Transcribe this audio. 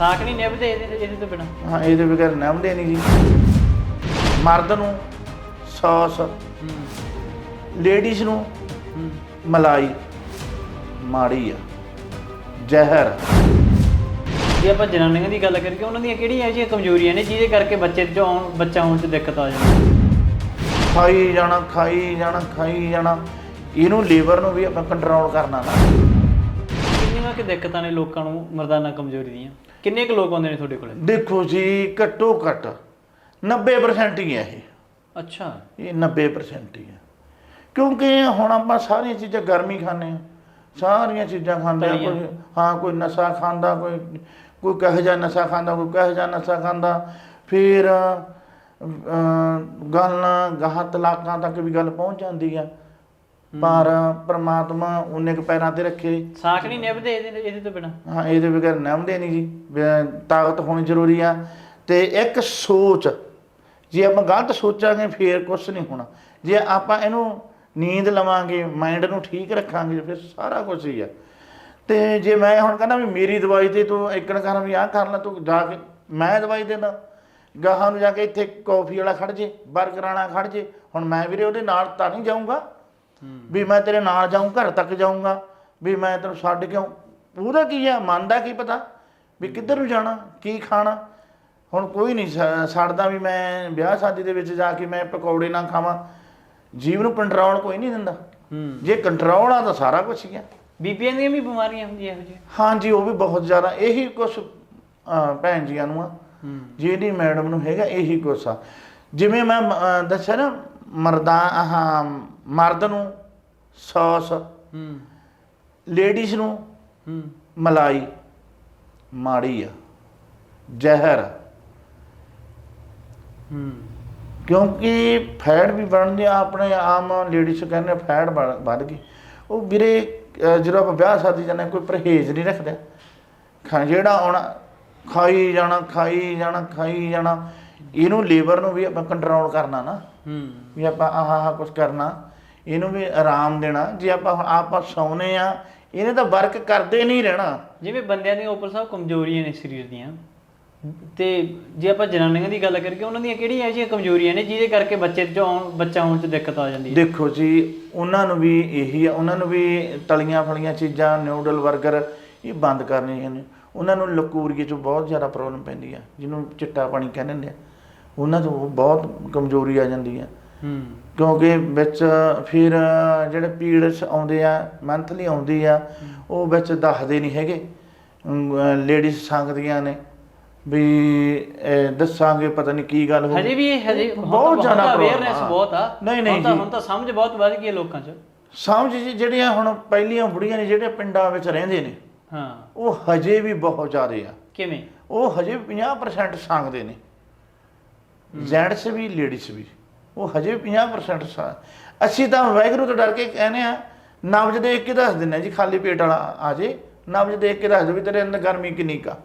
ਸਾਕ ਨਹੀਂ ਨਿਭਦੇ ਇਹਦੇ ਇਹਦੇ ਤੋਂ ਬਿਨਾ। ਹਾਂ ਇਹਦੇ ਬਗੈਰ ਨਮਦੇ ਨਹੀਂ ਜੀ। ਮਰਦ ਨੂੰ ਸੌਸ ਲੇਡੀਜ਼ ਨੂੰ ਮਲਾਈ ਮਾੜੀ ਆ। ਜ਼ਹਿਰ। ਜੇ ਆਪਾਂ ਜਨਾਨੀਆਂ ਦੀ ਗੱਲ ਕਰੀਏ ਉਹਨਾਂ ਦੀਆਂ ਕਿਹੜੀਆਂ ਐਸੀਆਂ ਕਮਜ਼ੋਰੀਆਂ ਨੇ ਜਿਹਦੇ ਕਰਕੇ ਬੱਚੇ ਚ ਆਉਣ ਬੱਚਾ ਹੋਣ ਚ ਦਿੱਕਤ ਆ ਜਾਂਦੀ? ਖਾਈ ਜਾਣਾ ਖਾਈ ਜਾਣਾ ਖਾਈ ਜਾਣਾ। ਇਹਨੂੰ ਲੀਵਰ ਨੂੰ ਵੀ ਆਪਾਂ ਕੰਟਰੋਲ ਕਰਨਾ ਨਾ। ਕਿੰਨੀਆਂ ਕਿ ਦਿੱਕਤਾਂ ਨੇ ਲੋਕਾਂ ਨੂੰ ਮਰਦਾਨਾ ਕਮਜ਼ੋਰੀ ਦੀਆਂ? ਕਿੰਨੇ ਕੁ ਲੋਕ ਆਉਂਦੇ ਨੇ ਤੁਹਾਡੇ ਕੋਲੇ? ਦੇਖੋ ਜੀ ਘੱਟੋ ਘੱਟ 90% ਹੀ ਹੈ ਇਹ। ਅੱਛਾ। ਇਹ 90% ਹੀ ਹੈ। ਕਿਉਂਕਿ ਹੁਣ ਆਪਾਂ ਸਾਰੀਆਂ ਚੀਜ਼ਾਂ ਗਰਮੀ ਖਾਂਦੇ ਹਾਂ। ਸਾਰੀਆਂ ਚੀਜ਼ਾਂ ਖਾਂਦੇ ਆ ਤਲੀਆਂ। ਕੋਈ ਹਾਂ ਕੋਈ ਨਸ਼ਾ ਖਾਂਦਾ ਕੋਈ ਕੋਈ ਕਹੇ ਜਾ ਨਸ਼ਾ ਖਾਂਦਾ ਕੋਈ ਕਹੇ ਜਾ ਨਸ਼ਾ ਖਾਂਦਾ। ਫਿਰ ਅਹ, ਗੱਲ ਗਾਹ ਤਲਾਕਾਂ ਤੱਕ ਵੀ ਗੱਲ ਪਹੁੰਚ ਜਾਂਦੀ ਆ। ਪਰ ਪ੍ਰਮਾਤਮਾ ਉਹਨੇ ਕੁ ਪੈਰਾਂ ਤੇ ਰੱਖੇ। ਸਾਕ ਨਹੀਂ ਨਿਭਦੇ ਇਹਦੇ ਇਹਦੇ ਤੋਂ ਬਿਨਾ। ਹਾਂ ਇਹਦੇ ਬਗੈਰ ਨਮਦੇ ਨਹੀਂ ਜੀ। ਤਾਕਤ ਹੋਣੀ ਜ਼ਰੂਰੀ ਆ। ਤੇ ਇੱਕ ਸੋਚ ਜੇ ਆਪਾਂ ਗਲਤ ਸੋਚਾਂਗੇ ਫੇਰ ਕੁਝ ਨਹੀਂ ਹੋਣਾ। ਜੇ ਆਪਾਂ ਇਹਨੂੰ ਨੀਂਦ ਲਵਾਂਗੇ ਮਾਈਂਡ ਨੂੰ ਠੀਕ ਰੱਖਾਂਗੇ ਫਿਰ ਸਾਰਾ ਕੁਝ ਹੀ ਆ। ਤੇ ਜੇ ਮੈਂ ਹੁਣ ਕਹਿੰਦਾ ਵੀ ਮੇਰੀ ਦਵਾਈ ਤੇ ਤੂੰ ਇੱਕਣ ਕਰ ਵੀ ਆਹ ਕਰ ਲੈ ਤੂੰ ਜਾ ਕੇ ਮੈਂ ਦਵਾਈ ਦੇਣਾ ਗਾਹਾਂ ਨੂੰ ਜਾ ਕੇ ਇੱਥੇ ਕਾਫੀ ਵਾਲਾ ਖੜ ਜੇ 버ਗਰ ਵਾਲਾ ਖੜ ਜੇ। ਹੁਣ ਮੈਂ ਵੀਰੇ ਉਹਦੇ ਨਾਲ ਤਾਂ ਨਹੀਂ ਜਾਊਂਗਾ। ਵੀ ਮੈਂ ਤੇਰੇ ਨਾਲ ਜਾਊਂ ਘਰ ਤੱਕ ਜਾਊਂਗਾ ਵੀ ਮੈਂ ਤੈਨੂੰ ਛੱਡ ਕੇ ਆਊਂ। ਉਹਦਾ ਕੀ ਆ? ਮਨ ਦਾ ਕੀ ਪਤਾ? ਵੀ ਕਿੱਧਰ ਨੂੰ ਜਾਣਾ? ਕੀ ਖਾਣਾ? ਹੁਣ ਕੋਈ ਨਹੀਂ ਸ- ਛੱਡਦਾ ਵੀ ਮੈਂ ਵਿਆਹ ਸ਼ਾਦੀ ਦੇ ਵਿੱਚ ਜਾ ਕੇ ਮੈਂ ਪਕੌੜੇ ਨਾ ਖਾਵਾਂ। ਜੀਵ ਨੂੰ ਕੰਟਰੋਲ ਕੋਈ ਨਹੀਂ ਦਿੰਦਾ। ਹੂੰ। ਜੇ ਕੰਟਰੋਲ ਆ ਤਾਂ ਸਾਰਾ ਕੁਝ ਹੀ ਆ। ਬੀਪੀਆਂ ਦੀਆਂ ਵੀ ਬਿਮਾਰੀਆਂ ਹੁੰਦੀਆਂ ਇਹੋ ਜਿਹੀਆਂ? ਹਾਂਜੀ ਉਹ ਵੀ ਬਹੁਤ ਜ਼ਿਆਦਾ। ਇਹੀ ਕੁਝ ਭੈਣ ਜੀਆਂ ਨੂੰ ਆ। ਹੂੰ। ਜਿਹੜੀ ਮੈਡਮ ਨੂੰ ਹੈਗਾ ਇਹੀ ਕੁਛ ਆ। ਜਿਵੇਂ ਮੈਂ ਦੱਸਿਆ ਨਾ ਮਰਦਾਂ ਆਹ ਮਰਦ ਨੂੰ ਸੌਸ ਹੂੰ। ਲੇਡੀਜ਼ ਨੂੰ ਹੂੰ। ਮਲਾਈ ਮਾੜੀ ਆ ਜ਼ਹਿਰ। ਹੂੰ। ਕਿਉਂਕਿ ਫੈਟ ਵੀ ਬਣਦੀ ਆ ਆਪਣੇ ਆਮ ਲੇਡੀਜ਼ ਕਹਿੰਦੇ ਫੈਟ ਵੱਧ ਗਈ। ਉਹ ਵੀਰੇ ਜਦੋਂ ਆਪਾਂ ਵਿਆਹ ਸ਼ਾਦੀ ਜਾਂਦੇ ਕੋਈ ਪਰਹੇਜ਼ ਨਹੀਂ ਰੱਖਦਾ। ਖਾ ਜਿਹੜਾ ਆਉਣਾ ਖਾਈ ਜਾਣਾ ਖਾਈ ਜਾਣਾ ਖਾਈ ਜਾਣਾ ਇਹਨੂੰ ਲੀਵਰ ਨੂੰ ਵੀ ਆਪਾਂ ਕੰਟਰੋਲ ਕਰਨਾ ਨਾ ਹੂੰ। ਵੀ ਆਪਾਂ ਆਹ ਆਹ ਕੁਝ ਕਰਨਾ ਇਹਨੂੰ ਵੀ ਆਰਾਮ ਦੇਣਾ ਜੇ ਆਪਾਂ ਆਪਾਂ ਸੌਨੇ ਆ ਇਹਨੇ ਤਾਂ ਵਰਕ ਕਰਦੇ ਨਹੀਂ ਰਹਿਣਾ। ਜਿਵੇਂ ਬੰਦਿਆਂ ਦੀਆਂ ਉੱਪਰ ਸਭ ਕਮਜ਼ੋਰੀਆਂ ਨੇ ਸਰੀਰ ਦੀਆਂ। ਤੇ ਜੇ ਆਪਾਂ ਜਨਾਨੀਆਂ ਦੀ ਗੱਲ ਕਰੀਏ ਉਹਨਾਂ ਦੀਆਂ ਕਿਹੜੀਆਂ ਐਸੀਆਂ ਕਮਜ਼ੋਰੀਆਂ ਨੇ ਜਿਹਦੇ ਕਰਕੇ ਬੱਚੇ ਚ ਆਉਣ ਬੱਚਾ ਹੋਣ ਚ ਦਿੱਕਤ ਆ ਜਾਂਦੀ ਹੈ? ਦੇਖੋ ਜੀ ਉਹਨਾਂ ਨੂੰ ਵੀ ਇਹੀ ਆ ਉਹਨਾਂ ਨੂੰ ਵੀ ਤਲੀਆਂ ਫਲੀਆਂ ਚੀਜ਼ਾਂ ਨਿਊਡਲ 버ਗਰ ਇਹ ਬੰਦ ਕਰਨੀਆਂ ਨੇ। ਉਹਨਾਂ ਨੂੰ ਲਕੂਰੀਏ ਚ ਬਹੁਤ ਜ਼ਿਆਦਾ ਪ੍ਰੋਬਲਮ ਪੈਂਦੀ ਆ ਜਿਹਨੂੰ ਚਿੱਟਾ ਪਾਣੀ ਕਹਿੰਦੇ ਨੇ ਉਹਨਾਂ ਤੋਂ ਬਹੁਤ ਕਮਜ਼ੋਰੀ ਆ ਜਾਂਦੀ ਆ। ਹੂੰ। ਕਿਉਂਕਿ ਵਿੱਚ ਫਿਰ ਜਿਹੜੇ ਪੀਰੀਅਡਸ ਆਉਂਦੇ ਆ ਮੰਥਲੀ ਆਉਂਦੀ ਆ ਉਹ ਵਿੱਚ ਦੱਸਦੇ ਨਹੀਂ ਹੈਗੇ। ਲੇਡੀਜ਼ ਸੰਗਦੀਆਂ ਨੇ ਵੀ ਦੱਸਾਂਗੇ ਪਤਾ ਨਹੀਂ ਕੀ ਗੱਲ ਹੋ ਹਜੇ ਵੀ ਹਜੇ ਬਹੁਤ ਜ਼ਿਆਦਾ ਅਵੇਅਰਨੈਸ। ਬਹੁਤ ਆ। ਨਹੀਂ, ਨਹੀਂ ਹੁਣ ਤਾਂ ਜੀ। ਹੁਣ ਤਾਂ ਸਮਝ ਬਹੁਤ ਵੱਧ ਗਈ ਹੈ ਲੋਕਾਂ 'ਚ। ਸਮਝ ਜੀ ਜਿਹੜੀਆਂ ਹੁਣ ਪਹਿਲੀਆਂ ਬੁੜੀਆਂ ਨੇ ਜਿਹੜੇ ਪਿੰਡਾਂ ਵਿੱਚ ਰਹਿੰਦੇ ਨੇ ਹਾਂ। ਉਹ ਹਜੇ ਵੀ ਬਹੁਤ ਜ਼ਿਆਦੇ ਆ। ਕਿਵੇਂ? ਉਹ ਹਜੇ 50% ਸੰਗਦੇ ਨੇ। ਜੈਂਟਸ ਵੀ ਲੇਡੀਜ਼ ਵੀ। ਉਹ ਹਜੇ 50% ਸਾਂ ਅਸੀਂ ਤਾਂ ਵਾਹਿਗੁਰੂ ਤੋਂ ਡਰ ਕੇ ਕਹਿੰਦੇ ਆ ਨਬਜ ਦੇਖ ਕੇ ਦੱਸ ਦਿੰਦੇ ਜੀ ਖਾਲੀ ਪੇਟ ਵਾਲਾ ਆ ਜੇ ਨਬਜ ਦੇਖ ਕੇ ਦੱਸ ਦਿਓ ਵੀ ਤੇਰੇ ਅੰਦਰ ਗਰਮੀ ਕਿੰਨੀ ਕਾ